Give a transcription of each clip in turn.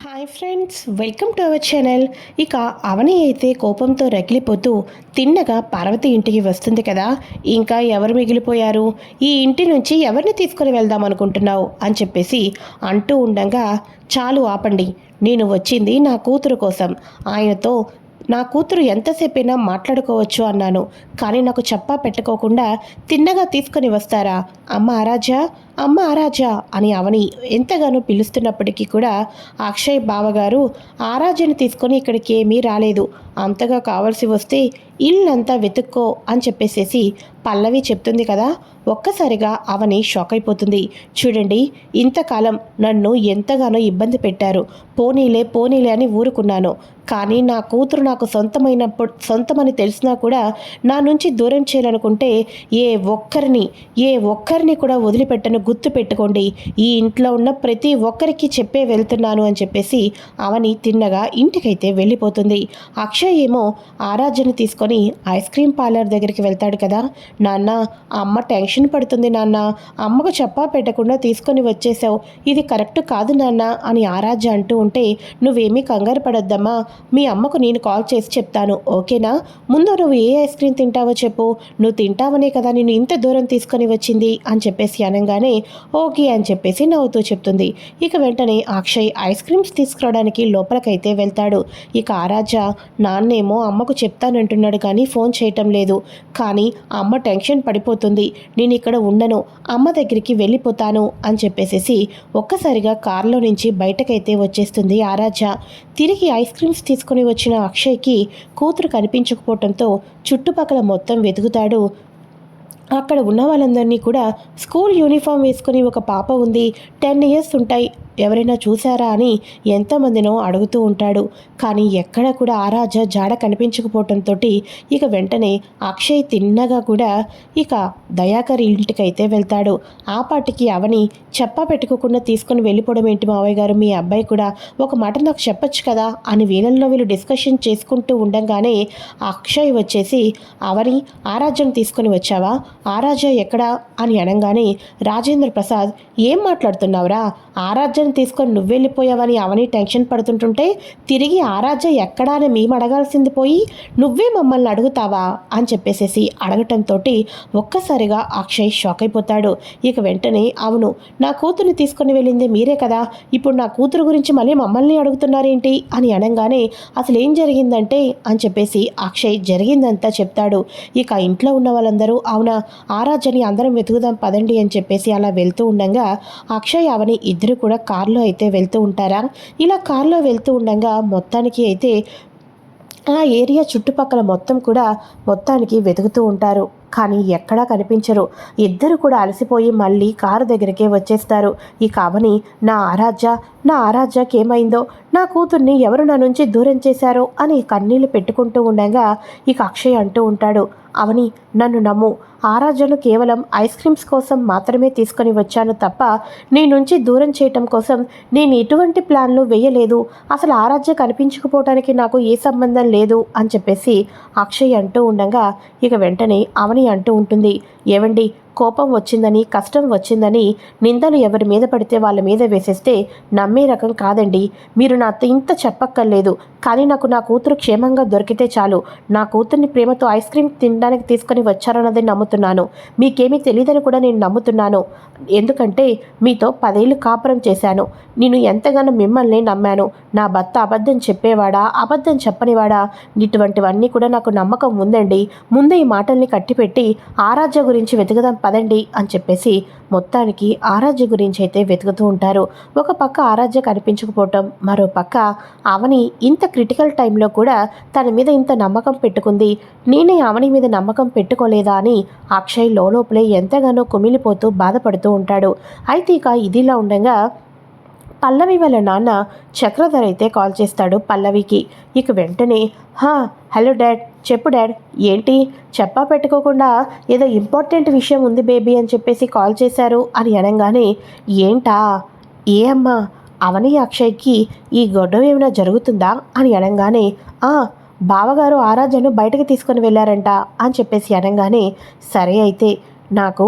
Hi friends welcome to our channel ఇక అవని అయితే కోపంతో రగిలిపోతూ తిన్నగా పార్వతి ఇంటికి వస్తుంది కదా. ఇంకా ఎవరు మిగిలిపోయారు? ఈ ఇంటి నుంచి ఎవరిని తీసుకుని వెళ్దాం అనుకుంటున్నావు? అని చెప్పేసి అంటూ ఉండగా చాలు ఆపండి నేను వచ్చింది నా కూతురు కోసం. ఆయనతో నా కూతురు ఎంతసేపైనా మాట్లాడుకోవచ్చు అన్నాను. కానీ నాకు చెప్పా పెట్టుకోకుండా తిన్నగా తీసుకొని వస్తారా? అమ్మ ఆరాజా అమ్మ ఆరాజా అని అవని ఎంతగానో పిలుస్తున్నప్పటికీ కూడా అక్షయ్ బావగారు ఆరాజని తీసుకొని ఇక్కడికి ఏమీ రాలేదు. అంతగా కావాల్సి వస్తే ఇల్లంతా వెతుక్కో అని చెప్పేసేసి పల్లవి చెప్తుంది కదా. ఒక్కసారిగా అవని షాక్ అయిపోతుంది. చూడండి ఇంతకాలం నన్ను ఎంతగానో ఇబ్బంది పెట్టారు. పోనీలే పోనీలే అని ఊరుకున్నాను. కానీ నా కూతురు నాకు సొంతమైనప్పుడు సొంతమని తెలిసినా కూడా నా నుంచి దూరం చేయాలనుకుంటే ఏ ఒక్కరిని ఏ ఒక్కరిని కూడా వదిలిపెట్టను గుర్తు పెట్టుకోండి. ఈ ఇంట్లో ఉన్న ప్రతి ఒక్కరికి చెప్పే వెళ్తున్నాను అని చెప్పేసి అవని తిన్నగా ఇంటికైతే వెళ్ళిపోతుంది. అక్షయ్ ఏమో ఆరాధ్యను తీసుకొని ఐస్ క్రీమ్ పార్లర్ దగ్గరికి వెళ్తాడు కదా. నాన్న అమ్మ టెన్షన్ పడుతుంది నాన్న. అమ్మకు చెప్పా పెట్టకుండా తీసుకొని వచ్చేసావు. ఇది కరెక్ట్ కాదు నాన్న అని ఆరాధ్య అంటూ ఉంటే నువ్వేమీ కంగారు పడొద్దమ్మా. మీ అమ్మకు నేను కాల్ చేసి చెప్తాను. ఓకేనా? ముందు నువ్వు ఏ ఐస్ క్రీమ్ తింటావో చెప్పు. నువ్వు తింటావనే కదా నేను ఇంత దూరం తీసుకొని వచ్చింది అని చెప్పేసి అనగానే ఓకే అని చెప్పేసి నవ్వుతూ చెప్తుంది. ఇక వెంటనే అక్షయ్ ఐస్ క్రీమ్స్ తీసుకురావడానికి లోపలికైతే వెళ్తాడు. ఇక ఆరాజ నాన్నేమో అమ్మకు చెప్తానంటున్నాడు కానీ ఫోన్ చేయటం లేదు. కానీ అమ్మ టెన్షన్ పడిపోతుంది. నేను ఇక్కడ ఉండను. అమ్మ దగ్గరికి వెళ్ళిపోతాను అని చెప్పేసేసి ఒక్కసారిగా కారులో నుంచి బయటకైతే వచ్చేస్తుంది ఆరాజ తిరిగి ఐస్ క్రీమ్స్ తీసుకుని వచ్చిన అక్షయ్కి కూతురు కనిపించకపోవడంతో చుట్టుపక్కల మొత్తం వెతుకుతాడు. అక్కడ ఉన్న వాళ్ళందరినీ కూడా స్కూల్ యూనిఫామ్ వేసుకుని ఒక పాప ఉంది. టెన్ ఇయర్స్ ఉంటాయి. ఎవరైనా చూశారా అని ఎంతమందినో అడుగుతూ ఉంటాడు. కానీ ఎక్కడ కూడా ఆరాజ జాడ కనిపించకపోవటంతో ఇక వెంటనే అక్షయ్ తిన్నగా కూడా ఇక దయాకర్ ఇంటికైతే వెళ్తాడు. ఆ పాటికి అవని చెప్ప పెట్టుకోకుండా తీసుకుని వెళ్ళిపోవడం ఏంటి మావయ్య గారు? మీ అబ్బాయి కూడా ఒక మాట నాకు చెప్పొచ్చు కదా? అని వీళ్ళల్లో వీళ్ళు డిస్కషన్ చేసుకుంటూ ఉండగానే అక్షయ్ వచ్చేసి అవని ఆరాజ్యం తీసుకొని వచ్చావా? ఆరాజ్య ఎక్కడా? అని అనగానే రాజేంద్ర ప్రసాద్ ఏం మాట్లాడుతున్నావురా? ఆరాజ్యం ఆరాధ్యను తీసుకొని నువ్వెళ్ళిపోయావని అవని టెన్షన్ పడుతుంటుంటే తిరిగి ఆరాధ్య ఎక్కడా అని మేము అడగాల్సింది పోయి నువ్వే మమ్మల్ని అడుగుతావా? అని చెప్పేసేసి అడగటంతో ఒక్కసారిగా అక్షయ్ షాక్ అయిపోతాడు. ఇక వెంటనే అవును నా కూతుర్ని తీసుకొని వెళ్ళింది మీరే కదా. ఇప్పుడు నా కూతురు గురించి మళ్ళీ మమ్మల్ని అడుగుతున్నారేంటి? అని అనగానే అసలు ఏం జరిగిందంటే? అని చెప్పేసి అక్షయ్ జరిగిందంతా చెప్తాడు. ఇక ఇంట్లో ఉన్న వాళ్ళందరూ అవునా ఆరాధ్యని అందరం వెతుకుదాం పదండి అని చెప్పేసి అలా వెళ్తూ ఉండగా అక్షయ్ అవని ఇద్దరు కూడా కారులో అయితే వెళ్తూ ఉంటారా? ఇలా కారులో వెళ్తూ ఉండగా మొత్తానికి అయితే ఆ ఏరియా చుట్టుపక్కల మొత్తం కూడా మొత్తానికి వెతుకుతూ ఉంటారు. కానీ ఎక్కడా కనిపించరు. ఇద్దరు కూడా అలసిపోయి మళ్ళీ కారు దగ్గరికే వచ్చేస్తారు. ఈ కావని నా ఆరాధ్య నా ఆరాధ్యకి ఏమైందో? నా కూతుర్ని ఎవరు నా నుంచి దూరం చేశారో? అని కన్నీళ్ళు పెట్టుకుంటూ ఉండగా ఇక అక్షయ్ అంటూ ఉంటాడు. అవని నన్ను నమ్ము. ఆరాధ్యను కేవలం ఐస్ క్రీమ్స్ కోసం మాత్రమే తీసుకొని వచ్చాను తప్ప నీ నుంచి దూరం చేయటం కోసం నేను ఎటువంటి ప్లాన్లు వేయలేదు. అసలు ఆరాధ్య కనిపించకపోవటానికి నాకు ఏ సంబంధం లేదు అని చెప్పేసి అక్షయ్ అంటూ ఉండగా ఇక వెంటనే అవని అంటూ ఉంటుంది. ఏవండి కోపం వచ్చిందని కష్టం వచ్చిందని నిందలు ఎవరి మీద పడితే వాళ్ళ మీద వేసేస్తే నమ్మే రకం కాదండి. మీరు నాతో ఇంత చెప్పక్కర్లేదు కానీ నాకు నా కూతురు క్షేమంగా దొరికితే చాలు. నా కూతుర్ని ప్రేమతో ఐస్ క్రీమ్ తినడానికి తీసుకొని వచ్చారన్నది నమ్ముతున్నాను. మీకేమీ తెలియదని కూడా నేను నమ్ముతున్నాను. ఎందుకంటే మీతో పదేళ్ళు కాపురం చేశాను. నేను ఎంతగానో మిమ్మల్ని నమ్మాను. నా భర్త అబద్ధం చెప్పేవాడా అబద్ధం చెప్పనివాడా? ఇటువంటివన్నీ కూడా నాకు నమ్మకం ఉందండి. ముందే ఈ మాటల్ని కట్టిపెట్టి ఆరాధ్య గురించి వెతుకుదాం పదండి అని చెప్పేసి మొత్తానికి ఆరాధ్య గురించి అయితే వెతుకుతూ ఉంటారు. ఒక పక్క ఆరాధ్య కనిపించకపోవటం మరో పక్క అవని ఇంత క్రిటికల్ టైంలో కూడా తన మీద ఇంత నమ్మకం పెట్టుకుంది. నేనే అవని మీద నమ్మకం పెట్టుకోలేదా అని అక్షయ్ లోపలే ఎంతగానో కుమిలిపోతూ బాధపడుతూ ఉంటాడు. అయితే ఇక ఇదిలా ఉండగా పల్లవి వాళ్ళ నాన్న చక్రధర్ అయితే కాల్ చేస్తాడు పల్లవికి. ఇక వెంటనే హా హలో డాడ్ చెప్పు డాడ్ ఏంటి? చెప్పా పెట్టుకోకుండా ఏదో ఇంపార్టెంట్ విషయం ఉంది బేబీ అని చెప్పేసి కాల్ చేశారు అని అనగానే ఏంటా? ఏ అమ్మా? అవని అక్షయ్కి ఈ గొడవ ఏమైనా జరుగుతుందా? అని అనగానే ఆ బావగారు ఆరాధ్యను బయటకు తీసుకొని వెళ్ళారంట అని చెప్పేసి అనగానే సరే అయితే నాకు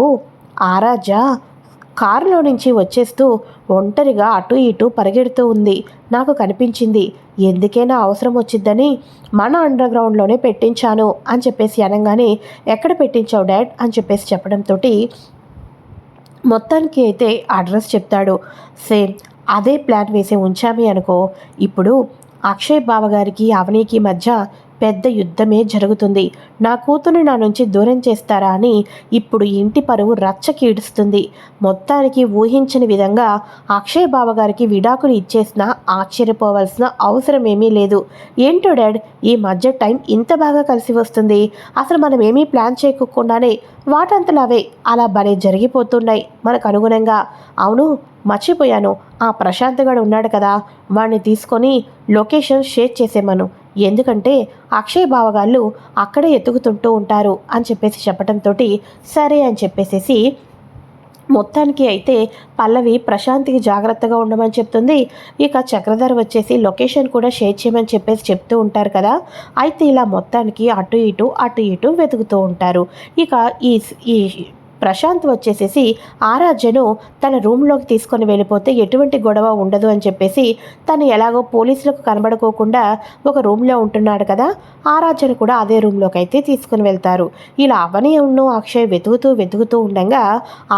ఆరాధ్య కారులో నుంచి వచ్చేస్తూ ఒంటరిగా అటు ఇటు పరిగెడుతూ ఉంది. నాకు కనిపించింది ఎందుకైనా అవసరం వచ్చిద్దని మన అండర్ గ్రౌండ్లోనే పెట్టించాను అని చెప్పేసి అనగానే ఎక్కడ పెట్టించావు డాడ్? అని చెప్పేసి చెప్పడంతో మొత్తానికి అయితే అడ్రస్ చెప్తాడు. సేమ్ అదే ప్లాన్ వేసి ఉంచామి అనుకో. ఇప్పుడు అక్షయ్ బావగారికి అవనీకి మధ్య పెద్ద యుద్ధమే జరుగుతుంది. నా కూతురు నా నుంచి దూరం చేస్తారా అని ఇప్పుడు ఇంటి పరువు రచ్చకీడుస్తుంది మొత్తానికి ఊహించని విధంగా అక్షయ్ బావగారికి విడాకులు ఇచ్చేసినా ఆశ్చర్యపోవాల్సిన అవసరం ఏమీ లేదు. ఏంటో డాడ్ ఈ మధ్య టైం ఇంత బాగా కలిసి వస్తుంది. అసలు మనం ఏమీ ప్లాన్ చేయకుండానే వాటంతలవే అలా భలే జరిగిపోతున్నాయి మనకు అనుగుణంగా. అవును మర్చిపోయాను. ఆ ప్రశాంత్ గడు ఉన్నాడు కదా. వాడిని తీసుకొని లొకేషన్ షేర్ చేసేమను ఎందుకంటే అక్షయ్ బావగాళ్ళు అక్కడే ఎత్తుకుతుంటూ ఉంటారు అని చెప్పేసి చెప్పడంతో సరే అని చెప్పేసేసి మొత్తానికి అయితే పల్లవి ప్రశాంత్కి జాగ్రత్తగా ఉండమని చెప్తుంది. ఇక చక్రధర్ వచ్చేసి లొకేషన్ కూడా షేర్ చేయమని చెప్పేసి చెప్తూ ఉంటారు కదా. అయితే ఇలా మొత్తానికి అటు ఇటు అటు ఇటు వెతుకుతూ ఉంటారు. ఇక ఈ ఈ ప్రశాంత్ వచ్చేసేసి ఆరాధ్యను తన రూమ్లోకి తీసుకొని వెళ్ళిపోతే ఎటువంటి గొడవ ఉండదు అని చెప్పేసి తను ఎలాగో పోలీసులకు కనబడుకోకుండా ఒక రూమ్లో ఉంటున్నాడు కదా ఆరాధ్యను కూడా అదే రూమ్లోకి అయితే తీసుకుని వెళ్తారు. ఇలా అవని ఉన్ను అక్షయ్ వెతుకుతూ వెతుకుతూ ఉండగా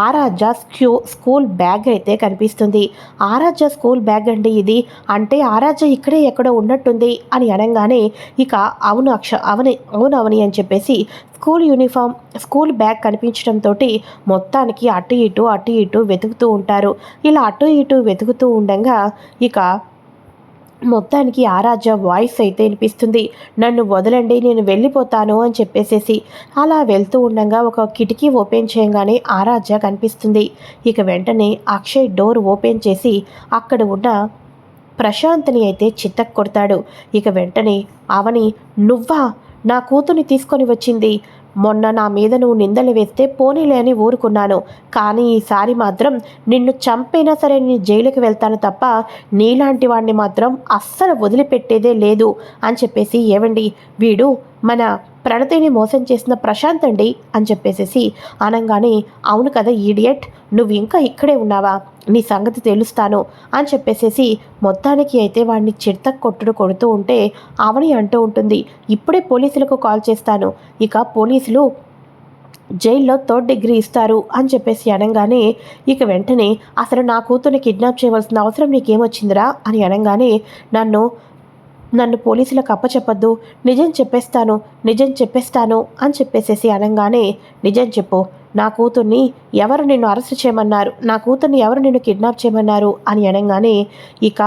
ఆరాధ్య స్క్యూ స్కూల్ బ్యాగ్ అయితే కనిపిస్తుంది. ఆరాధ్య స్కూల్ బ్యాగ్ అండి ఇది. అంటే ఆరాధ్య ఇక్కడే ఎక్కడో ఉన్నట్టుంది అని అనగానే ఇక అవును అక్ష అవని అవును అవని అని చెప్పేసి స్కూల్ యూనిఫామ్ స్కూల్ బ్యాగ్ కనిపించడంతో మొత్తానికి అటు ఇటు అటు ఇటు వెతుకుతూ ఉంటారు. ఇలా అటు ఇటు వెతుకుతూ ఉండగా ఇక మొత్తానికి ఆరాజ వాయిస్ అయితే వినిపిస్తుంది. నన్ను వదలండి నేను వెళ్ళిపోతాను అని చెప్పేసేసి అలా వెళ్తూ ఉండగా ఒక కిటికీ ఓపెన్ చేయగానే ఆరాజ కనిపిస్తుంది. ఇక వెంటనే అక్షయ్ డోర్ ఓపెన్ చేసి అక్కడ ఉన్న ప్రశాంత్ని అయితే చిత్తక్ కొడతాడు ఇక వెంటనే అవని నువ్వా? నా కూతుని తీసుకొని వచ్చింది. మొన్న నా మీద నువ్వు నిందలు వేస్తే పోనీలే అని ఊరుకున్నాను. కానీ ఈసారి మాత్రం నిన్ను చంపైనా సరే నేను జైలుకి వెళ్తాను తప్ప నీలాంటి వాడిని మాత్రం అస్సలు వదిలిపెట్టేదే లేదు అని చెప్పేసి ఏవండి. వీడు మన ప్రణతిని మోసం చేసిన ప్రశాంత్ అండి అని చెప్పేసేసి అనగానే అవును కదా ఈడియట్ నువ్వు ఇంకా ఇక్కడే ఉన్నావా? నీ సంగతి తెలుస్తాను అని చెప్పేసేసి మొత్తానికి అయితే వాడిని చిడత కొట్టుడు కొడుతూ ఉంటే అవని అంటూ ఉంటుంది ఇప్పుడే పోలీసులకు కాల్ చేస్తాను. ఇక పోలీసులు జైల్లో థర్డ్ డిగ్రీ ఇస్తారు అని చెప్పేసి అనగానే ఇక వెంటనే అసలు నా కూతుర్ని కిడ్నాప్ చేయవలసిన అవసరం నీకేమొచ్చిందిరా? అని అనగానే నన్ను నన్ను పోలీసులకు అప్పచెప్పద్దు. నిజం చెప్పేస్తాను నిజం చెప్పేస్తాను అని చెప్పేసేసి అనగానే నిజం చెప్పు. నా కూతుర్ని ఎవరు నిన్ను అరెస్ట్ చేయమన్నారు? నా కూతుర్ని ఎవరు నిన్ను కిడ్నాప్ చేయమన్నారు? అని అనగానే ఇక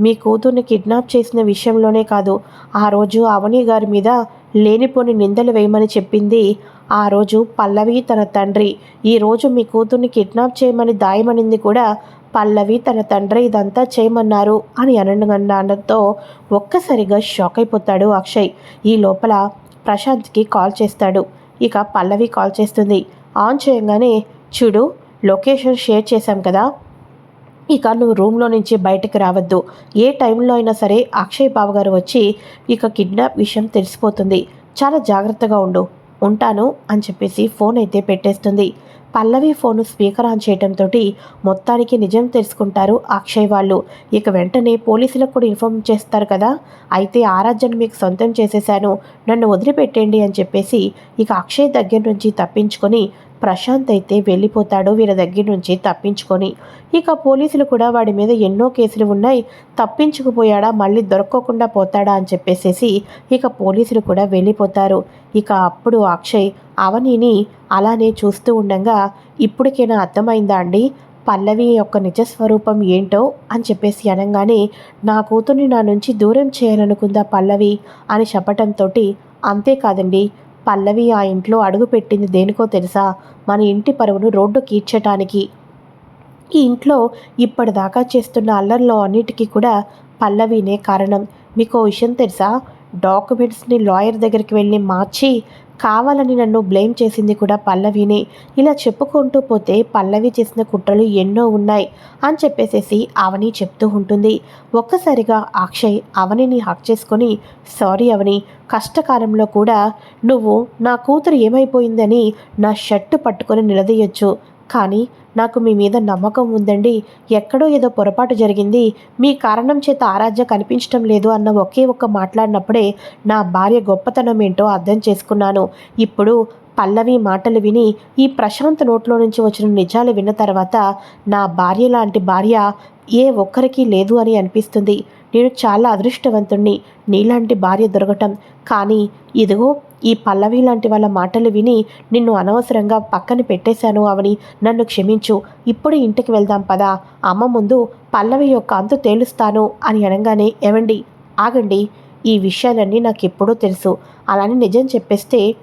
మీ కూతుర్ని కిడ్నాప్ చేసిన విషయంలోనే కాదు. ఆ రోజు అవని గారి మీద లేనిపోని నిందలు వేయమని చెప్పింది ఆ రోజు పల్లవి తన తండ్రి. ఈరోజు మీ కూతుర్ని కిడ్నాప్ చేయమని దాయమనింది కూడా పల్లవి తన తండ్రి ఇదంతా చేయమన్నారు అని అనడంతో ఒక్కసారిగా షాక్ అయిపోతాడు అక్షయ్. ఈ లోపల ప్రశాంత్కి కాల్ చేస్తాడు. ఇక పల్లవి కాల్ చేస్తుంది. ఆన్ చేయగానే చూడు లొకేషన్ షేర్ చేశాం కదా. ఇక నువ్వు రూమ్లో నుంచి బయటకు రావద్దు. ఏ టైంలో అయినా సరే అక్షయ్ బాబు గారు వచ్చి ఇక కిడ్నాప్ విషయం తెలిసిపోతుంది. చాలా జాగ్రత్తగా ఉండు. ఉంటాను అని చెప్పేసి ఫోన్ అయితే పెట్టేస్తుంది. పల్లవి ఫోను స్పీకర్ ఆన్ చేయడంతో మొత్తానికి నిజం తెలుసుకుంటారు అక్షయ్ వాళ్ళు. ఇక వెంటనే పోలీసులకు కూడా ఇన్ఫార్మ్ చేస్తారు కదా. అయితే ఆరాధ్యను మీకు సొంతం చేసేశాను. నన్ను వదిలిపెట్టండి అని చెప్పేసి ఇక అక్షయ్ దగ్గర నుంచి తప్పించుకొని ప్రశాంత్ అయితే వెళ్ళిపోతాడు వీళ్ళ దగ్గర నుంచి తప్పించుకొని. ఇక పోలీసులు కూడా వాడి మీద ఎన్నో కేసులు ఉన్నాయి. తప్పించుకుపోయాడా? మళ్ళీ దొరకకుండా పోతాడా? అని చెప్పేసేసి ఇక పోలీసులు కూడా వెళ్ళిపోతారు. ఇక అప్పుడు అక్షయ్ అవనిని అలానే చూస్తూ ఉండగా ఇప్పటికైనా అర్థమైందా అండి? పల్లవి యొక్క నిజస్వరూపం ఏంటో? అని చెప్పేసి అనగానే నా కూతుర్ని నా నుంచి దూరం చేయాలనుకుందా పల్లవి? అని చెప్పటంతో అంతేకాదండి పల్లవి ఆ ఇంట్లో అడుగుపెట్టింది దేనికో తెలుసా? మన ఇంటి పరువును రోడ్డు కీడ్చటానికి. ఈ ఇంట్లో ఇప్పటిదాకా చేస్తున్న అల్లర్లో అన్నిటికీ కూడా పల్లవినే కారణం. మీకు విషయం తెలుసా? డాక్యుమెంట్స్ని లాయర్ దగ్గరికి వెళ్ళి మార్చి కావాలని నన్ను బ్లేమ్ చేసింది కూడా పల్లవినే. ఇలా చెప్పుకుంటూ పోతే పల్లవి చేసిన కుట్రలు ఎన్నో ఉన్నాయి అని చెప్పేసేసి అవని చెప్తూ ఉంటుంది. ఒక్కసారిగా అక్షయ్ అవనిని హక్ చేసుకొని సారీ అవని కష్టకాలంలో కూడా నువ్వు నా కూతురు ఏమైపోయిందని నా షర్టు పట్టుకొని నిలదీయొచ్చు. కానీ నాకు మీ మీద నమ్మకం ఉందండి. ఎక్కడో ఏదో పొరపాటు జరిగింది. మీ కారణం చేత ఆరాధ్య కనిపించడం లేదు అన్న ఒకే ఒక్క మాట్లాడినప్పుడే నా భార్య గొప్పతనం ఏంటో అర్థం చేసుకున్నాను. ఇప్పుడు పల్లవి మాటలు విని ఈ ప్రశాంత్ నోట్లో నుంచి వచ్చిన నిజాలు విన్న తర్వాత నా భార్య లాంటి భార్య ఏ ఒక్కరికి లేదు అని అనిపిస్తుంది. నేను చాలా అదృష్టవంతుణ్ణి. నీలాంటి భార్య దొరకటం. కానీ ఇదిగో ఈ పల్లవి లాంటి వాళ్ళ మాటలు విని నిన్ను అనవసరంగా పక్కన పెట్టేశాను అవని నన్ను క్షమించు. ఇప్పుడు ఇంటికి వెళ్దాం పదా. అమ్మ ముందు పల్లవి యొక్క అంతు తేలుస్తాను అని అనగానే ఏమండి ఆగండి. ఈ విషయాలన్నీ నాకు ఎప్పుడూ తెలుసు. అలానే నిజం చెప్పేస్తే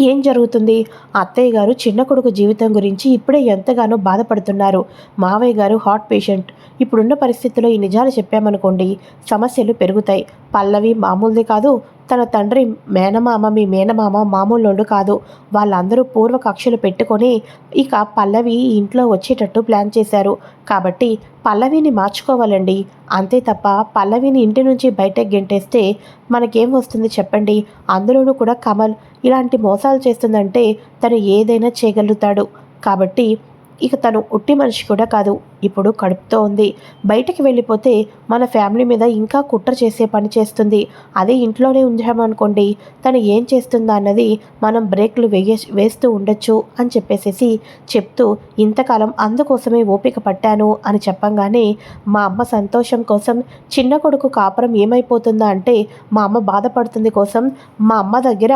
ఏం జరుగుతుంది? అత్తయ్య గారు చిన్న కొడుకు జీవితం గురించి ఇప్పుడే ఎంతగానో బాధపడుతున్నారు. మావయ్య గారు హార్ట్ పేషెంట్. ఇప్పుడున్న పరిస్థితుల్లో ఈ నిజాలు చెప్పామనుకోండి సమస్యలు పెరుగుతాయి. పల్లవి మామూలుది కాదు. తన తండ్రి మేనమామ మీ మేనమామ మామూలోడు కాదు. వాళ్ళందరూ పూర్వ కక్షలు పెట్టుకొని ఇక పల్లవి ఇంట్లో వచ్చేటట్టు ప్లాన్ చేశారు. కాబట్టి పల్లవిని మార్చుకోవాలండి. అంతే తప్ప పల్లవిని ఇంటి నుంచి బయటకు గెంటేస్తే మనకేం వస్తుంది చెప్పండి? అందులోనూ కూడా కమల్ ఇలాంటి మోసాలు చేస్తుందంటే తను ఏదైనా చేయగలుగుతాడు. కాబట్టి ఇక తను ఉట్టి మనిషి కూడా కాదు. ఇప్పుడు కడుపుతో ఉంది. బయటికి వెళ్ళిపోతే మన ఫ్యామిలీ మీద ఇంకా కుట్ర చేసే పని చేస్తుంది. అదే ఇంట్లోనే ఉంచామనుకోండి తను ఏం చేస్తుందా అన్నది మనం బ్రేక్లు వేయ వేస్తూ ఉండొచ్చు అని చెప్పేసేసి చెప్తూ ఇంతకాలం అందుకోసమే ఓపిక పట్టాను అని చెప్పంగానే మా అమ్మ సంతోషం కోసం చిన్న కొడుకు కాపురం ఏమైపోతుందా అంటే మా అమ్మ బాధపడుతుంది కోసం మా అమ్మ దగ్గర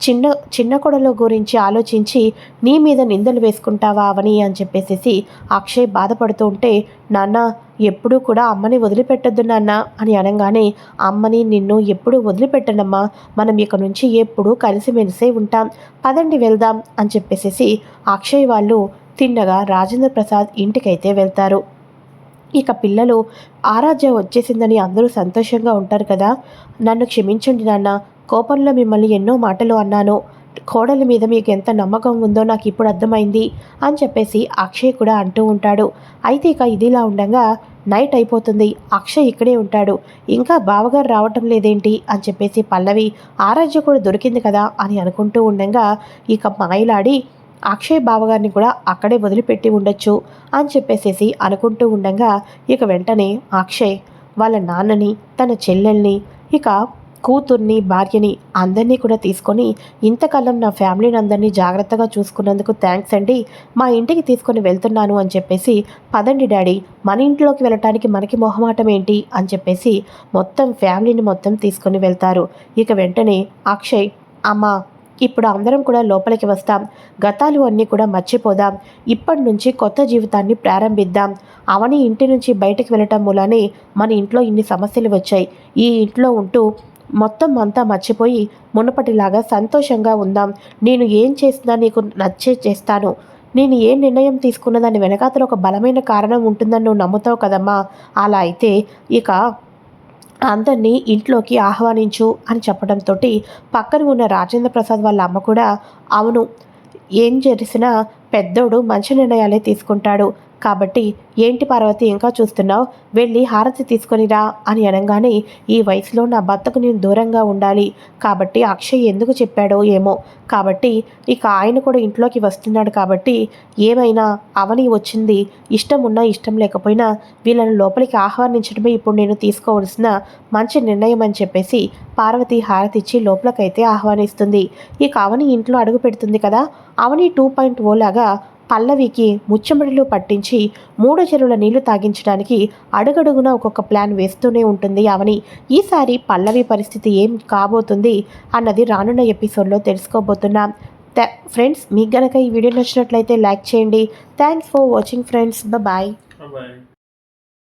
చిన్న చిన్న కొడల గురించి ఆలోచించి నీ మీద నిందలు వేసుకుంటావా అవని అని చెప్పేసేసి అక్షయ్ బాధపడుతూ ఉంటే నాన్న ఎప్పుడూ కూడా అమ్మని వదిలిపెట్టొద్దు నాన్న అని అనగానే అమ్మని నిన్ను ఎప్పుడూ వదిలిపెట్టనమ్మా మనం ఇక నుంచి ఎప్పుడూ కలిసిమెలిసే ఉంటాం పదండి వెళ్దాం అని చెప్పేసేసి అక్షయ్ వాళ్ళు తిన్నగా రాజేంద్ర ప్రసాద్ ఇంటికైతే వెళ్తారు. ఇక పిల్లలు ఆరాధ్య వచ్చేసిందని అందరూ సంతోషంగా ఉంటారు కదా నన్ను క్షమించండి నాన్న కోపంలో మిమ్మల్ని ఎన్నో మాటలు అన్నాను. కోడలి మీద మీకు ఎంత నమ్మకం ఉందో నాకు ఇప్పుడు అర్థమైంది అని చెప్పేసి అక్షయ్ కూడా అంటూ ఉంటాడు. అయితే ఇక ఇదిలా ఉండగా నైట్ అయిపోతుంది. అక్షయ్ ఇక్కడే ఉంటాడు. ఇంకా బావగారు రావటం లేదేంటి అని చెప్పేసి పల్లవి ఆరాధ్య కూడా దొరికింది కదా అని అనుకుంటూ ఉండగా ఇక మాయలాడి అక్షయ్ బావగారిని కూడా అక్కడే వదిలిపెట్టి ఉండొచ్చు అని చెప్పేసేసి అనుకుంటూ ఉండగా ఇక వెంటనే అక్షయ్ వాళ్ళ నాన్నని తన చెల్లెల్ని ఇక కూతుర్ని భార్యని అందరినీ కూడా తీసుకొని ఇంతకాలం నా ఫ్యామిలీని అందరినీ జాగ్రత్తగా చూసుకున్నందుకు థ్యాంక్స్ అండి. మా ఇంటికి తీసుకొని వెళ్తున్నాను అని చెప్పేసి పదండి డాడీ మన ఇంట్లోకి వెళ్ళటానికి మనకి మొహమాటం ఏంటి అని చెప్పేసి మొత్తం ఫ్యామిలీని మొత్తం తీసుకొని వెళ్తారు. ఇక వెంటనే అక్షయ్ అమ్మ ఇప్పుడు అందరం కూడా లోపలికి వస్తాం. గతాలు అన్నీ కూడా మర్చిపోదాం. ఇప్పటి నుంచి కొత్త జీవితాన్ని ప్రారంభిద్దాం. అవని ఇంటి నుంచి బయటకు వెళ్ళటం మూలానే మన ఇంట్లో ఇన్ని సమస్యలు వచ్చాయి. ఈ ఇంట్లో ఉంటూ మొత్తం అంతా మర్చిపోయి మునపటిలాగా సంతోషంగా ఉందాం. నేను ఏం చేసినా నీకు నచ్చే చేస్తాను. నేను ఏ నిర్ణయం తీసుకున్న దాని వెనకాతల ఒక బలమైన కారణం ఉంటుందని నువ్వు నమ్ముతావు కదమ్మా. అలా అయితే ఇక అందరినీ ఇంట్లోకి ఆహ్వానించు అని చెప్పడంతో పక్కన ఉన్న రాజేంద్ర ప్రసాద్ వాళ్ళ అమ్మ కూడా అవును ఏం చేసినా పెద్దోడు మంచి నిర్ణయాలే తీసుకుంటాడు. కాబట్టి ఏంటి పార్వతి ఇంకా చూస్తున్నావు? వెళ్ళి హారతి తీసుకొనిరా అని అనగానే ఈ వయసులో నా భర్తకు నేను దూరంగా ఉండాలి. కాబట్టి అక్షయ్ ఎందుకు చెప్పాడో ఏమో. కాబట్టి ఇక ఆయన కూడా ఇంట్లోకి వస్తున్నాడు కాబట్టి ఏమైనా అవని వచ్చింది ఇష్టం ఉన్నా ఇష్టం లేకపోయినా వీళ్ళని లోపలికి ఆహ్వానించడమే ఇప్పుడు నేను తీసుకోవాల్సిన మంచి నిర్ణయం అని చెప్పేసి పార్వతి హారతి ఇచ్చి లోపలికైతే ఆహ్వానిస్తుంది. ఇక అవని ఇంట్లో అడుగు పెడుతుంది కదా అవని టూ పాయింట్ ఓ లాగా పల్లవికి ముచ్చమడిలో పట్టించి మూడు చెరువుల నీళ్ళు తాగించడానికి అడుగడుగున ఒక్కొక్క ప్లాన్ వేస్తూనే ఉంటుంది అవని ఈసారి పల్లవి పరిస్థితి ఏం కాబోతుంది అన్నది రానున్న ఎపిసోడ్లో తెలుసుకోబోతున్నాం. ఫ్రెండ్స్ మీకు గనక ఈ వీడియో నచ్చినట్లయితే లైక్ చేయండి. Thanks for watching friends. Bye